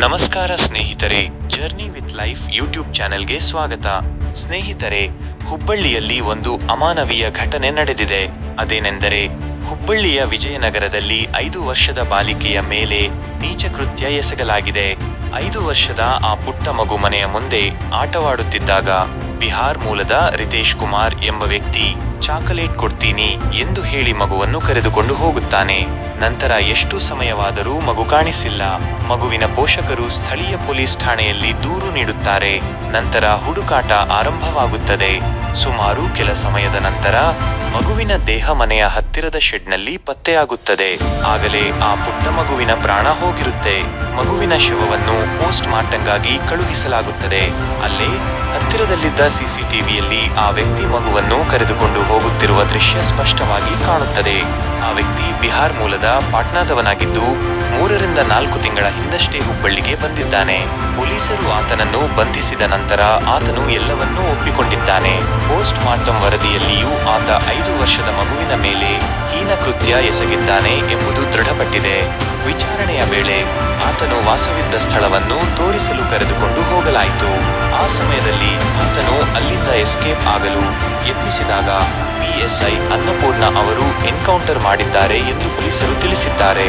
ನಮಸ್ಕಾರ ಸ್ನೇಹಿತರೆ journey with life YouTube ಚಾನೆಲ್ಗೆ ಸ್ವಾಗತ. ಸ್ನೇಹಿತರೆ, ಹುಬ್ಬಳ್ಳಿಯಲ್ಲಿ ಒಂದು ಅಮಾನವೀಯ ಘಟನೆ ನಡೆದಿದೆ. ಅದೇನೆಂದರೆ, ಹುಬ್ಬಳ್ಳಿಯ ವಿಜಯನಗರದಲ್ಲಿ ಐದು ವರ್ಷದ ಬಾಲಿಕೆಯ ಮೇಲೆ ನೀಚ ಕೃತ್ಯ ಎಸಗಲಾಗಿದೆ. ಐದು ವರ್ಷದ ಆ ಪುಟ್ಟ ಮಗು ಮನೆಯ ಮುಂದೆ ಆಟವಾಡುತ್ತಿದ್ದಾಗ ಬಿಹಾರ್ ಮೂಲದ ರಿತೇಶ್ ಕುಮಾರ್ ಎಂಬ ವ್ಯಕ್ತಿ ಚಾಕಲೇಟ್ ಕೊಡ್ತೀನಿ, ಎಂದು ಹೇಳಿ ಮಗುವನ್ನು ಕರೆದುಕೊಂಡು ಹೋಗುತ್ತಾನೆ. ನಂತರ ಎಷ್ಟು ಸಮಯವಾದರೂ ಮಗು ಕಾಣಿಸಿಲ್ಲ. ಮಗುವಿನ ಪೋಷಕರು ಸ್ಥಳೀಯ ಪೊಲೀಸ್ ಠಾಣೆಯಲ್ಲಿ ದೂರು ನೀಡುತ್ತಾರೆ. ನಂತರ ಹುಡುಕಾಟ ಆರಂಭವಾಗುತ್ತದೆ. ಸುಮಾರು ಕೆಲ ಸಮಯದ ನಂತರ ಮಗುವಿನ ದೇಹ ಮನೆಯ ಹತ್ತಿರದ ಶೆಡ್ನಲ್ಲಿ ಪತ್ತೆಯಾಗುತ್ತದೆ. ಆಗಲೇ ಆ ಪುಟ್ಟ ಮಗುವಿನ ಪ್ರಾಣ ಹೋಗಿರುತ್ತೆ. ಮಗುವಿನ ಶವವನ್ನು ಪೋಸ್ಟ್ ಮಾರ್ಟಂಗಾಗಿ ಕಳುಹಿಸಲಾಗುತ್ತದೆ. ಅಲ್ಲೇ ಹತ್ತಿರದಲ್ಲಿದ್ದ ಸಿಸಿಟಿವಿಯಲ್ಲಿ ಆ ವ್ಯಕ್ತಿ ಮಗುವನ್ನು ಕರೆದುಕೊಂಡು ಹೋಗುತ್ತಿರುವ ದೃಶ್ಯ ಸ್ಪಷ್ಟವಾಗಿ ಕಾಣುತ್ತದೆ. ಆ ವ್ಯಕ್ತಿ ಬಿಹಾರ್ ಮೂಲದ ಪಾಟ್ನಾದವನಾಗಿದ್ದು ಮೂರರಿಂದ ನಾಲ್ಕು ತಿಂಗಳ ಹಿಂದಷ್ಟೇ ಹುಬ್ಬಳ್ಳಿಗೆ ಬಂದಿದ್ದಾನೆ. ಪೊಲೀಸರು ಆತನನ್ನು ಬಂಧಿಸಿದ ನಂತರ ಆತನು ಎಲ್ಲವನ್ನೂ ಒಪ್ಪಿಕೊಂಡಿದ್ದಾನೆ. ಪೋಸ್ಟ್ ಮಾರ್ಟಂ ವರದಿಯಲ್ಲಿಯೂ ಆತ ಐದು ವರ್ಷದ ಮಗುವಿನ ಮೇಲೆ ಹೀನ ಕೃತ್ಯ ಎಸಗಿದ್ದಾನೆ ಎಂಬುದು ದೃಢಪಟ್ಟಿದೆ. ವಿಚಾರಣೆಯ ವೇಳೆ ಆತನು ವಾಸವಿದ್ದ ಸ್ಥಳವನ್ನು ತೋರಿಸಲು ಕರೆದುಕೊಂಡು ಹೋಗಲಾಯಿತು. ಆ ಸಮಯದಲ್ಲಿ ಆತನು ಅಲ್ಲಿಂದ ಎಸ್ಕೇಪ್ ಆಗಲು ಯತ್ನಿಸಿದಾಗ ಪಿಎಸ್ಐ ಅನ್ನಪೂರ್ಣ ಅವರು ಎನ್ಕೌಂಟರ್ ಮಾಡಿದ್ದಾರೆ ಎಂದು ಪೊಲೀಸರು ತಿಳಿಸಿದ್ದಾರೆ.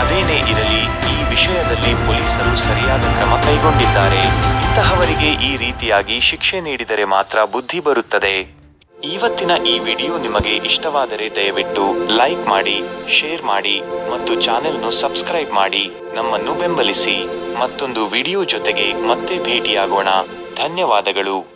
ಅದೇನೇ ಇರಲಿ, ಈ ವಿಷಯದಲ್ಲಿ ಪೊಲೀಸರು ಸರಿಯಾದ ಕ್ರಮ ಕೈಗೊಂಡಿದ್ದಾರೆ. ಇಂತಹವರಿಗೆ ಈ ರೀತಿಯಾಗಿ ಶಿಕ್ಷೆ ನೀಡಿದರೆ ಮಾತ್ರ ಬುದ್ಧಿ ಬರುತ್ತದೆ. ಇವತ್ತಿನ ಈ ವಿಡಿಯೋ ನಿಮಗೆ ಇಷ್ಟವಾದರೆ ದಯವಿಟ್ಟು ಲೈಕ್ ಮಾಡಿ, ಶೇರ್ ಮಾಡಿ ಮತ್ತು ಚಾನೆಲ್ನು ಸಬ್ಸ್ಕ್ರೈಬ್ ಮಾಡಿ. ನಮ್ಮನ್ನು ಬೆಂಬಲಿಸಿ. ಮತ್ತೊಂದು ವಿಡಿಯೋ ಜೊತೆಗೆ ಮತ್ತೆ ಭೇಟಿಯಾಗೋಣ. ಧನ್ಯವಾದಗಳು.